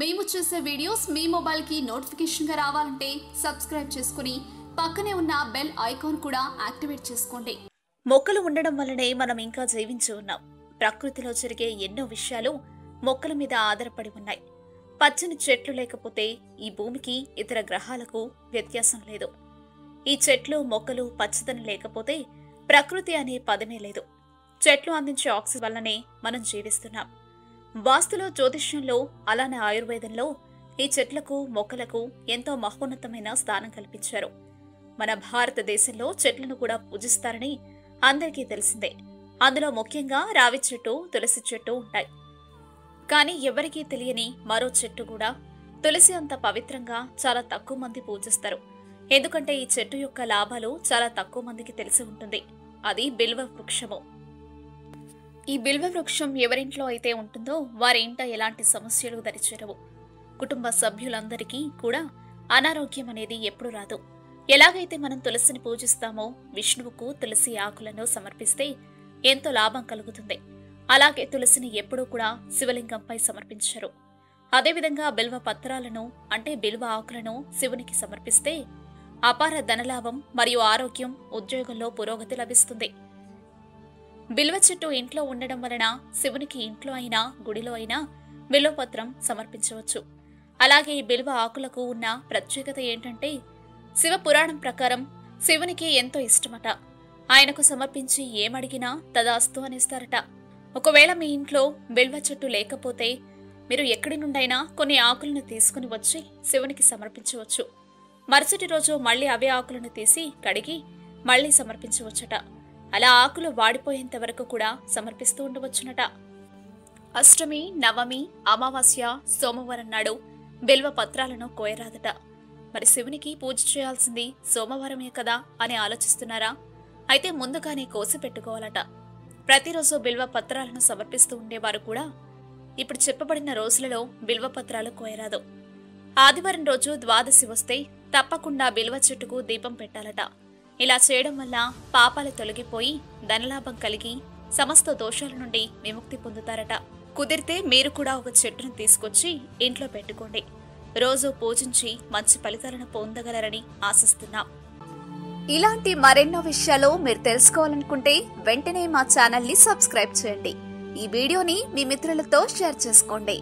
మేము చేసే వీడియోస్ మీ మొబైల్కి నోటిఫికేషన్గా రావాలంటే సబ్స్క్రైబ్ చేసుకుని పక్కనే ఉన్న బెల్ ఐకాన్ కూడా యాక్టివేట్ చేసుకోండి. మొక్కలు ఉండడం వల్లనే మనం ఇంకా జీవించి ఉన్నాం. ప్రకృతిలో జరిగే ఎన్నో విషయాలు మొక్కల మీద ఆధారపడి ఉన్నాయి. పచ్చని చెట్లు లేకపోతే ఈ భూమికి ఇతర గ్రహాలకు వ్యత్యాసం లేదు. ఈ చెట్లు మొక్కలు పచ్చదనం లేకపోతే ప్రకృతి అనే పదమే లేదు. చెట్లు అందించే ఆక్సిజన్ వల్లనే మనం జీవిస్తున్నాం. వాస్తులో జ్యోతిష్యంలో అలానే ఆయుర్వేదంలో ఈ చెట్లకు మొక్కలకు ఎంతో మహోన్నతమైన స్థానం కల్పించారు. మన భారతదేశంలో చెట్లను కూడా పూజిస్తారని అందరికీ తెలిసిందే. అందులో ముఖ్యంగా రావి చెట్టు తులసి చెట్టు ఉంటాయి. కానీ ఎవరికీ తెలియని మరో చెట్టు కూడా తులసి అంత పవిత్రంగా చాలా తక్కువ మంది పూజిస్తారు. ఎందుకంటే ఈ చెట్టు యొక్క లాభాలు చాలా తక్కువ మందికి తెలిసి ఉంటుంది. అది బిల్వ వృక్షము. ఈ బిల్వ వృక్షం ఎవరింట్లో అయితే ఉంటుందో వారి ఇంట ఎలాంటి సమస్యలు దరిచేరవు. కుటుంబ సభ్యులందరికీ కూడా అనారోగ్యం అనేది ఎప్పుడు రాదు. ఎలాగైతే మనం తులసిని పూజిస్తామో విష్ణువుకు తులసి ఆకులను సమర్పిస్తే ఎంతో లాభం కలుగుతుంది. అలాగే తులసిని ఎప్పుడూ కూడా శివలింగంపై సమర్పించరు. అదేవిధంగా బిల్వ పత్రాలను అంటే బిల్వ ఆకులను శివునికి సమర్పిస్తే అపార ధనలాభం మరియు ఆరోగ్యం ఉద్యోగంలో పురోగతి లభిస్తుంది. బిల్వ చెట్టు ఇంట్లో ఉండడం వలన శివునికి ఇంట్లో అయినా గుడిలో అయినా బిల్వపత్రం సమర్పించవచ్చు. అలాగే ఈ బిల్వ ఆకులకు ఉన్న ప్రత్యేకత ఏంటంటే శివ పురాణం ప్రకారం శివునికి ఎంతో ఇష్టమట. ఆయనకు సమర్పించి ఏమడిగినా తదాస్తు అనేస్తారట. ఒకవేళ మీ ఇంట్లో బిల్వ చెట్టు లేకపోతే మీరు ఎక్కడి నుండైనా కొన్ని ఆకులను తీసుకుని వచ్చి శివునికి సమర్పించవచ్చు. మరుసటి రోజు మళ్ళీ అవే ఆకులను తీసి కడిగి మళ్ళీ సమర్పించవచ్చట. అలా ఆకులు వాడిపోయేంత వరకు కూడా సమర్పిస్తూ ఉండవచ్చునట. అష్టమి నవమి అమావాస్య సోమవారం నాడు బిల్వ పత్రాలను కోయరాదట. మరి శివునికి పూజ చేయాల్సింది సోమవారమే కదా అని ఆలోచిస్తున్నారా? అయితే ముందుగానే కోసి పెట్టుకోవాలట ప్రతిరోజు బిల్వ పత్రాలను సమర్పిస్తూ ఉండేవారు కూడా ఇప్పుడు చెప్పబడిన రోజులలో బిల్వ పత్రాలు కోయరాదు. ఆదివారం రోజు ద్వాదశి వస్తే తప్పకుండా బిల్వ చెట్టుకు దీపం పెట్టాలట. ఇలా చేయడం వల్ల పాపాలు తొలగిపోయి ధనలాభం కలిగి సమస్త దోషాల నుండి విముక్తి పొందుతారట. కుదిరితే మీరు కూడా ఒక చెట్టును తీసుకొచ్చి ఇంట్లో పెట్టుకోండి. రోజు పూజించి మంచి ఫలితాలను పొందగలరని ఆశిస్తున్నాం. ఇలాంటి మరెన్నో విషయాలు మీరు తెలుసుకోవాలనుకుంటే వెంటనే మా ఛానల్ని సబ్స్క్రైబ్ చేయండి. ఈ వీడియోని మీ మిత్రులతో షేర్ చేసుకోండి.